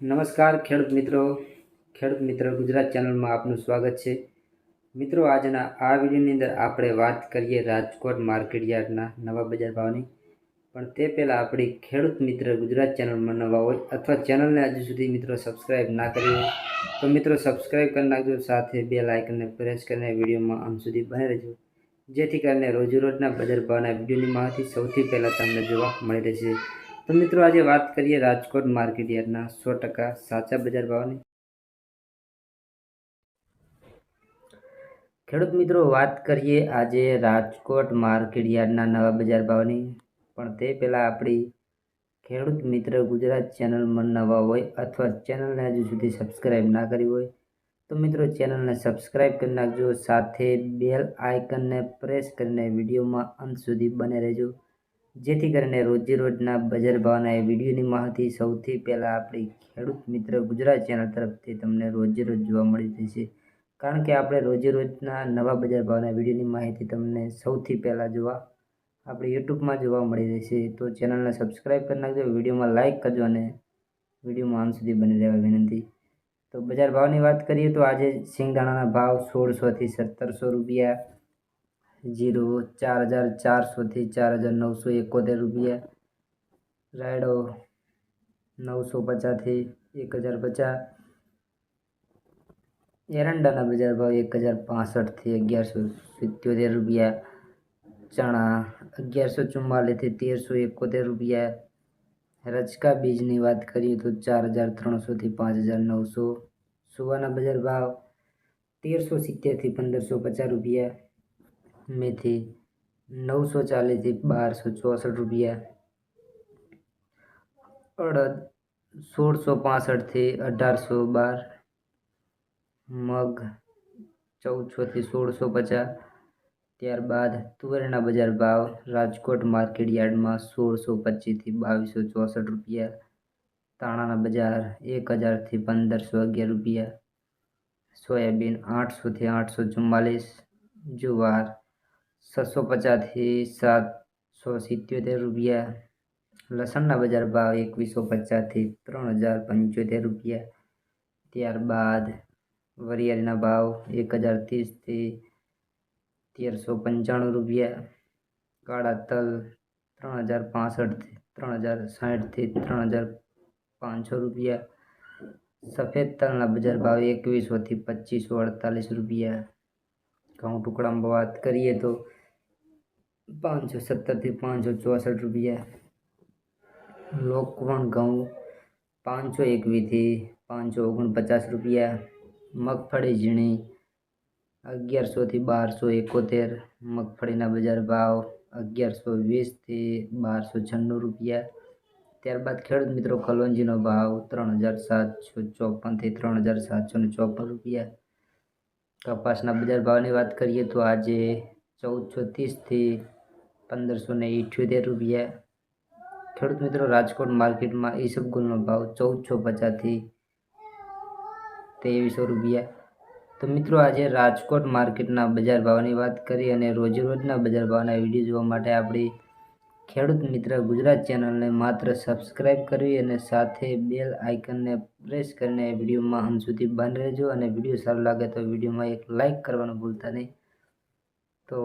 નમસ્કાર ખેડૂત મિત્રો. ખેડૂત મિત્ર, ગુજરાત ચેનલમાં આપનું સ્વાગત છે. મિત્રો, આજના આ વિડીયોની અંદર આપણે વાત કરીએ રાજકોટ માર્કેટ યાર્ડના નવા બજાર ભાવની. પણ તે પહેલાં આપણી ખેડૂત મિત્ર ગુજરાત ચેનલમાં નવા હોય અથવા ચેનલને હજુ સુધી મિત્રો સબસ્ક્રાઈબ ના કરી હોય, તો મિત્રો સબસ્ક્રાઈબ કરી નાખજો. સાથે બે લાઇકનને પ્રેસ કરીને વિડીયોમાં અંત સુધી બને રહેજો. જેથી કરીને રોજેરોજના બજાર ભાવના વિડીયોની માહિતી સૌથી પહેલાં તમને જોવા મળી રહેશે. તો મિત્રો આજે વાત કરીએ રાજકોટ માર્કેટ યાર્ડના સો ટકા સાચા બજાર ભાવની. ખેડૂત મિત્રો, વાત કરીએ આજે રાજકોટ માર્કેટ યાર્ડના નવા બજાર ભાવની. પણ તે પહેલાં આપણી ખેડૂત મિત્ર ગુજરાત ચેનલમાં નવા હોય અથવા ચેનલને હજુ સુધી સબસ્ક્રાઈબ ના કરી હોય, તો મિત્રો ચેનલને સબસ્ક્રાઈબ કરી નાખજો. સાથે બેલ આઇકનને પ્રેસ કરીને વિડીયોમાં અંત સુધી બને રહેજો. જેથી કરીને રોજે રોજના બજાર ભાવના એ વિડીયોની માહિતી સૌથી પહેલાં આપણી ખેડૂત મિત્ર ગુજરાત ચેનલ તરફથી તમને રોજે રોજ જોવા મળી જશે કારણ કે આપણે રોજે રોજના નવા બજાર ભાવના વિડીયોની માહિતી તમને સૌથી પહેલાં જોવા, આપણે યુટ્યુબમાં જોવા મળી રહેશે. તો ચેનલને સબસ્ક્રાઈબ કરી નાખજો, વિડીયોમાં લાઇક કરજો અને વિડીયોમાં અંત સુધી બની રહેવા વિનંતી. તો બજાર ભાવની વાત કરીએ તો આજે સિંગદાણાના ભાવ સોળસોથી સત્તરસો રૂપિયા જીરો ચાર હજાર ચારસોથી ચાર હજાર નવસો એકોતેર રૂપિયા રાયડો નવસો પચાસથી એક હજાર પચાસ એરંડાના બજાર ભાવ એક હજાર પાસઠથી અગિયારસો સિત્યોતેર રૂપિયા ચણા અગિયારસો ચુમ્માલીસથી તેરસો એકોતેર રૂપિયા રચકા બીજની વાત કરીએ તો ચાર હજાર ત્રણસોથી પાંચ હજાર નવસો સુવાના બજાર ભાવ તેરસો સિત્તેરથી પંદરસો પચાસ રૂપિયા મેથી નવસો ચાલીસથી બારસો ચોસઠ રૂપિયા અડદ સોળસો પાસઠથી અઢારસો બાર મગ ચૌદસોથી સોળસો પચાસ ત્યારબાદ તુવેરના બજાર ભાવ રાજકોટ માર્કેટ યાર્ડમાં સોળસો પચીસથી બાવીસો ચોસઠ રૂપિયા તાણાના બજાર એક હજારથી પંદરસો અગિયાર રૂપિયા સોયાબીન આઠસોથી આઠસો ચુમ્માલીસ જુવાર છસો પચાસથી સાતસો સિત્યોતેર રૂપિયા. લસણના બજાર ભાવ એકવીસો પચાસથી ત્રણ હજાર પંચોતેર રૂપિયા. ત્યારબાદ વરિયાળીના ભાવ એક હજાર ત્રીસથી તેરસો પંચાણું રૂપિયા. કાળા તલ ત્રણ હજાર પાસઠથી ત્રણ હજાર સાઠથી ત્રણ હજાર પાંચસો રૂપિયા. સફેદ તલના બજાર ભાવ એકવીસોથી પચીસો અડતાલીસ રૂપિયા. ઘઉં ટુકડામાં વાત કરીએ તો પાંચસો સત્તરથી પાંચસો ચોસઠ રૂપિયા. લોકવણ ઘઉં પાંચસો એકવીસથી પાંચસો ઓગણપચાસ રૂપિયા. મગફળી ઝીણી અગિયારસોથી બારસો એકોતેર. મગફળીના બજાર ભાવ અગિયારસો વીસથી બારસો છન્નું રૂપિયા. ત્યારબાદ ખેડૂત મિત્રો કલોંજીનો ભાવ ત્રણ હજાર સાતસો ચોપનથી ત્રણ હજાર સાતસો ને ચોપન રૂપિયા. કપાસના બજાર ભાવની વાત કરીએ તો આજે ચૌદસો ત્રીસથી પંદરસો ને ઇઠ્યોતેર રૂપિયા. ખેડૂત મિત્રો, રાજકોટ માર્કેટમાં ઈસબગુલનો ભાવ ચૌદસો પચાસથી ત્રેવીસો રૂપિયા. તો મિત્રો, આજે રાજકોટ માર્કેટના બજાર ભાવની વાત કરી અને રોજે રોજના બજાર ભાવના વીડિયો જોવા માટે આપણી ખેડૂત મિત્ર ગુજરાત ચેનલને માત્ર સબસ્ક્રાઈબ કરવી અને સાથે બેલ આઇકનને પ્રેસ કરીને વિડીયોમાં અંત સુધી બંધ રહેજો અને વીડિયો સારો લાગે તો વિડીયોમાં એક લાઇક કરવાનું ભૂલતા નહીં. તો